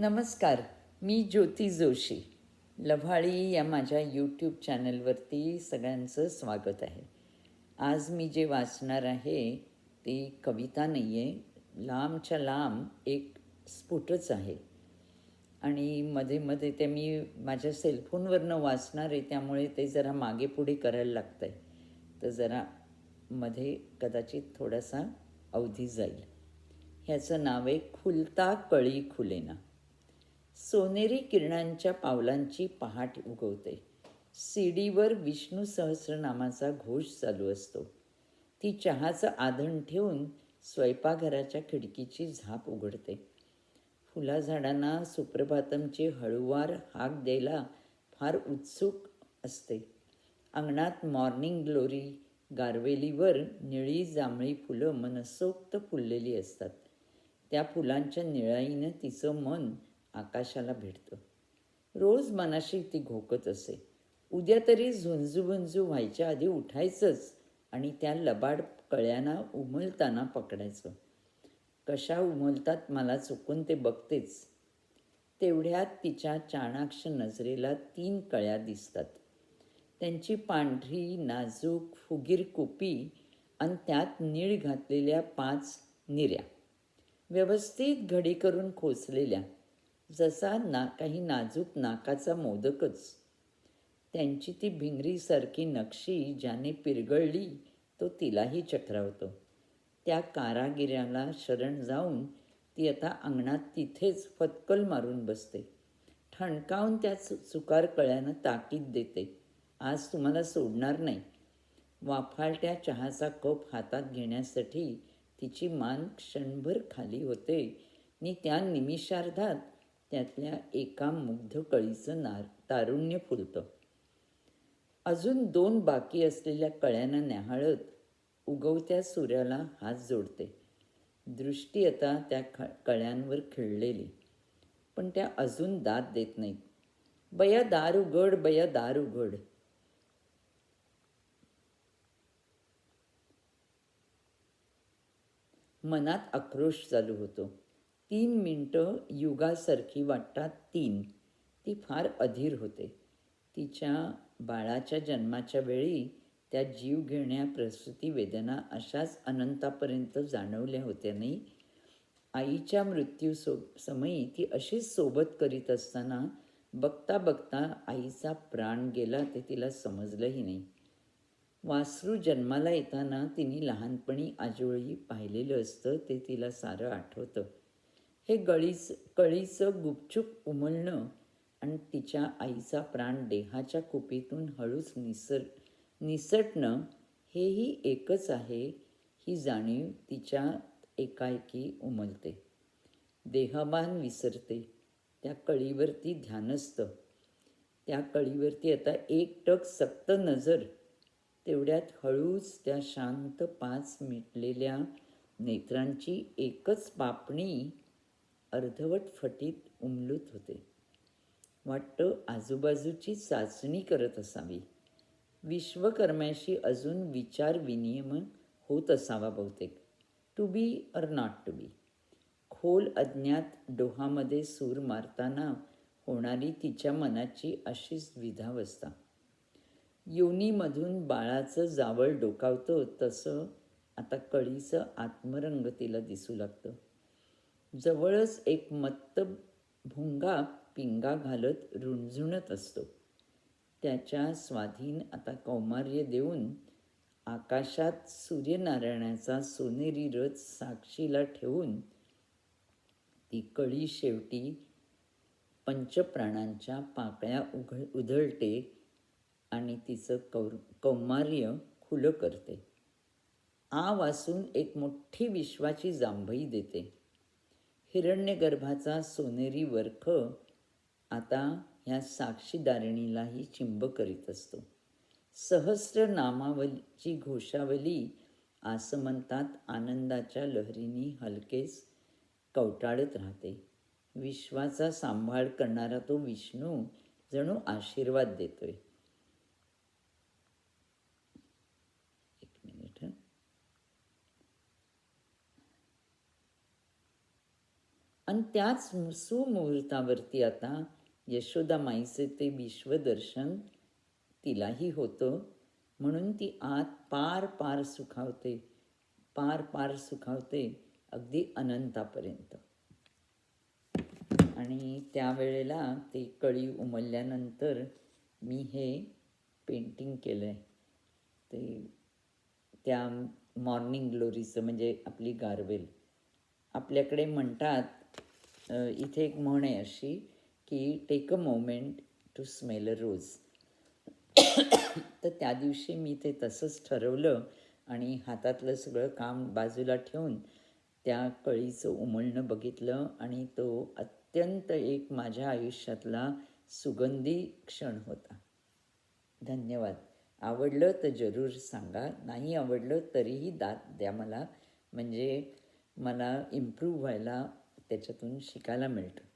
नमस्कार मी ज्योती जोशी. लव्हाळी या माझ्या यूट्यूब चॅनलवरती सगळ्यांचं स्वागत आहे. आज मी जे वाचणार आहे ती कविता नाही आहे लांबच्या लांब एक स्फुटच आहे. आणि मध्ये मध्ये ते मी माझ्या सेलफोनवरनं वाचणार आहे त्यामुळे ते जरा मागे पुढे करायला लागतं आहे तर जरा मध्ये कदाचित थोडासा अवधी जाईल. ह्याचं नाव आहे खुलता कळी खुलेना. सोनेरी किरणांच्या पावलांची पहाट उगवते. सीडीवर विष्णू सहस्रनामाचा घोष चालू असतो. ती चहाचं आधण ठेवून स्वयंपाकघराच्या खिडकीची झाप उघडते. फुला झाडांना सुप्रभातमची हळूवार हाक द्यायला फार उत्सुक असते. अंगणात मॉर्निंग ग्लोरी गारवेलीवर निळी जांभळी फुलं मनसोक्त फुललेली असतात. त्या फुलांच्या निळाईनं तिचं मन आकाशाला भेटतो. रोज मनाशी ती घोकत असे. उद्या तरी झुंजूभुंजू व्हायच्या आधी उठायचंच आणि त्या लबाड कळ्यांना उमलताना पकडायचं. कशा उमलतात मला चुकून ते बघतेच. तेवढ्यात तिच्या चाणाक्ष नजरेला तीन कळ्या दिसतात. त्यांची पांढरी नाजूक फुगीर कुपी आणि त्यात नीळ घातलेल्या पाच निऱ्या. व्यवस्थित घडी करून खोचलेल्या. जसा ना काही नाजूक नाकाचा मोदकच. त्यांची ती भिंगरीसारखी नक्षी ज्याने पिरगळली तो तिलाही चक्रावतो त्या कारागिऱ्याला शरण जाऊन ती आता अंगणात तिथेच फतकल मारून बसते. ठणकावून त्या चु चुकार कळ्यानं ताकीद देते. आज तुम्हाला सोडणार नाही. वाफाळट्या चहाचा कप हातात घेण्यासाठी तिची मान क्षणभर खाली होते. आणि त्या निमिषार्धात त्यातल्या एका मुग्ध कळीचं नार तारुण्य फुलतं. अजून दोन बाकी असलेल्या कळ्यांना न्याहाळत उगवत्या सूर्याला हात जोडते. दृष्टी आता त्या ख कळ्यांवर खिळलेली. पण त्या अजून दाद देत नाहीत. बया दार उघड बया दार उघड. मनात आक्रोश चालू होतो. तीन मिनटं युगासारखी वाटतात तीन. ती फार अधीर होते. तिच्या बाळाच्या जन्माच्या वेळी त्या जीव घेण्या प्रसूती वेदना अशाच अनंतापर्यंत जाणवल्या होत्या नाही. आईच्या मृत्यू सो समयी ती अशीच सोबत करीत असताना बघता बघता आईचा प्राण गेला ते तिला समजलंही नाही. वासरू जन्माला येताना तिने लहानपणी आजोळी पाहिलेलं असतं ते तिला सारं आठवतं. हे गळीच कळीचं गुपचूप उमलणं आणि तिच्या आईचा प्राण देहाच्या कुपीतून हळूच निसर निसटणं हेही एकच आहे ही जाणीव तिच्या एकाएकी उमलते. देहभान विसरते. त्या कळीवरती ध्यानस्थ. त्या कळीवरती आता एक टक सक्त नजर. तेवढ्यात हळूच त्या शांत पाच मिटलेल्या नेत्रांची एकच पापणी अर्धवट फटीत उमलूत होते. वाटतं आजूबाजूची चाचणी करत असावी. विश्वकर्म्याशी अजून विचार विनियमन होत असावा बहुतेक. टू बी और नॉट टू बी खोल अज्ञात डोहामध्ये सूर मारताना होणारी तिच्या मनाची अशीच विधावस्था योनीमधून बाळाचं जावळ डोकावतं तसं आता कळीचं आत्मरंग तिला दिसू लागतं. जवळच एक मत्त भुंगा पिंगा घालत रुंझुणत असतो. त्याच्या स्वाधीन आता कौमार्य देऊन आकाशात सूर्यनारायणाचा सोनेरी रथ साक्षीला ठेवून ती कळी शेवटी पंचप्राणांच्या पाकळ्या उघळ उधळते आणि तिचं कौ कौमार्य खुलं करते. आ वासून एक मोठी विश्वाची जांभई देते. हिरण्यगर्भाचा सोनेरी वर्ख आता ह्या साक्षीदारिणीलाही चिंब करीत असतो. सहस्र नामावलीची घोषावली आसमंतात आनंदाच्या लहरींनी हलकेच कवटाळत राहते. विश्वाचा सांभाळ करणारा तो विष्णू जणू आशीर्वाद देतोय एक मिनिट हं. आणि त्याच सुमुहूर्तावरती आता यशोदा माईचे ते विश्वदर्शन तिलाही होतं. म्हणून ती आत पार पार सुखावते पार पार सुखावते अगदी अनंतापर्यंत. आणि त्यावेळेला ते कळी उमलल्यानंतर मी हे पेंटिंग केलं आहे ते त्या मॉर्निंग ग्लोरीचं म्हणजे आपली गारवेल आपल्याकडे म्हणतात इथे एक म्हण आहे अशी की take a moment to smell a rose तर त्या दिवशी मी ते तसंच ठरवलं आणि हातातलं सगळं काम बाजूला ठेवून त्या कळीचं उमलणं बघितलं आणि तो अत्यंत एक माझ्या आयुष्यातला सुगंधी क्षण होता. धन्यवाद. आवडलं तर जरूर सांगा. नाही आवडलं तरीही दाद द्या मला. म्हणजे मला इम्प्रूव्ह व्हायला त्याच्यातून शिकायला मिळतं.